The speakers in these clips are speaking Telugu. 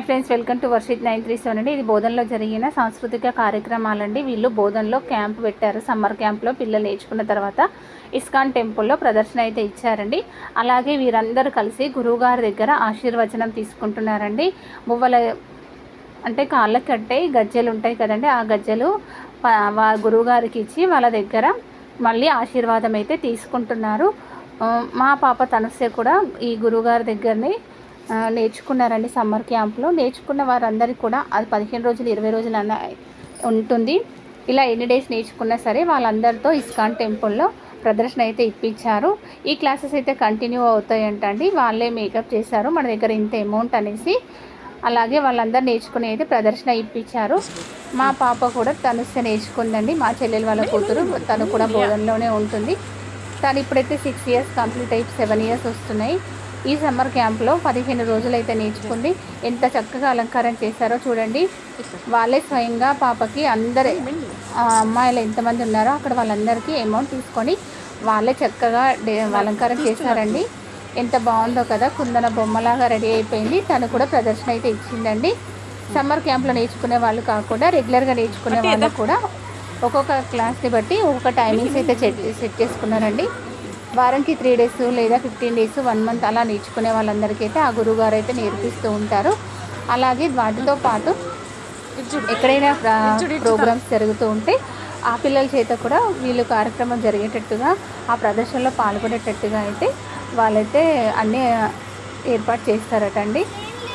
Hi friends welcome to Varshith nine three seven అండి. ఇది బోధనలో జరిగిన సాంస్కృతిక కార్యక్రమాలండి. వీళ్ళు బోధనలో క్యాంప్ పెట్టారు. సమ్మర్ క్యాంప్లో పిల్లలు నేర్చుకున్న తర్వాత ఇస్కాన్ టెంపుల్లో ప్రదర్శన అయితే ఇచ్చారండి. అలాగే వీరందరూ కలిసి గురువుగారి దగ్గర ఆశీర్వచనం తీసుకుంటున్నారండి. మువ్వల అంటే కాళ్ళకి గజ్జెలు ఉంటాయి కదండి. ఆ గజ్జెలు గురువుగారికి ఇచ్చి వాళ్ళ దగ్గర మళ్ళీ ఆశీర్వాదం అయితే తీసుకుంటున్నారు. మా పాప తనసే కూడా ఈ గురువుగారి దగ్గరనే నేర్చుకున్నారండి సమ్మర్ క్యాంప్లో. నేర్చుకున్న వారందరికీ కూడా అది పదిహేను రోజులు ఇరవై రోజులు అన్న ఉంటుంది. ఇలా ఎన్ని డేస్ నేర్చుకున్నా సరే వాళ్ళందరితో ఇస్కాన్ టెంపుల్లో ప్రదర్శన అయితే ఇప్పించారు. ఈ క్లాసెస్ అయితే కంటిన్యూ అవుతాయంట అండి వాళ్ళే మేకప్ చేశారు. మన దగ్గర ఇంత అమౌంట్ అనేసి అలాగే వాళ్ళందరూ నేర్చుకుని అయితే ప్రదర్శన ఇప్పించారు. మా పాప కూడా తను నేర్చుకుందండి. మా చెల్లెలు వాళ్ళ కూతురు తను కూడా బోధనలోనే ఉంటుంది. తను ఇప్పుడైతే సిక్స్ ఇయర్స్ కంప్లీట్ అయ్యి సెవెన్ ఇయర్స్ వస్తున్నాయి. ఈ సమ్మర్ క్యాంప్లో పదిహేను రోజులు అయితే నేర్చుకుంది. ఎంత చక్కగా అలంకారం చేశారో చూడండి. వాళ్ళే స్వయంగా పాపకి అందరే ఆ అమ్మాయిలు ఎంతమంది ఉన్నారో అక్కడ వాళ్ళందరికీ అమౌంట్ తీసుకొని వాళ్ళే చక్కగా డే అలంకారం చేశారండి. ఎంత బాగుందో కదా కుందన బొమ్మలాగా రెడీ అయిపోయింది. తను కూడా ప్రదర్శన అయితే ఇచ్చిందండి. సమ్మర్ క్యాంప్లో నేర్చుకునే వాళ్ళు కాకుండా రెగ్యులర్గా నేర్చుకునే వాళ్ళు కూడా ఒక్కొక్క క్లాస్ని బట్టి ఒక్కొక్క టైమింగ్స్ అయితే సెట్ సెట్ చేసుకున్నారండి. వారంకి త్రీ డేస్ లేదా ఫిఫ్టీన్ డేస్ వన్ మంత్ అలా నేర్చుకునే వాళ్ళందరికీ అయితే ఆ గురువుగారు అయితే నేర్పిస్తూ ఉంటారు. అలాగే వాటితో పాటు ఎక్కడైనా ప్రోగ్రామ్స్ జరుగుతూ ఉంటే ఆ పిల్లల చేత కూడా వీళ్ళు కార్యక్రమం జరిగేటట్టుగా ఆ ప్రదర్శనలో పాల్గొనేటట్టుగా అయితే వాళ్ళైతే అన్నీ ఏర్పాటు చేస్తారట అండి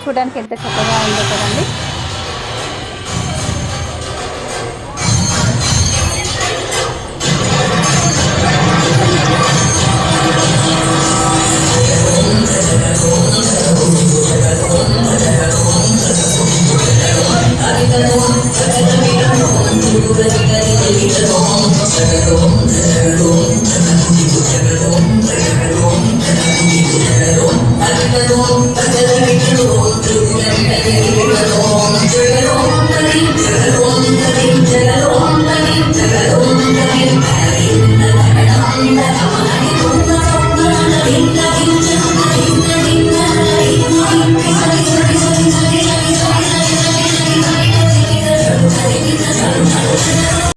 చూడడానికి ఎంత చక్కగా ఉందో కదండి. Thank you.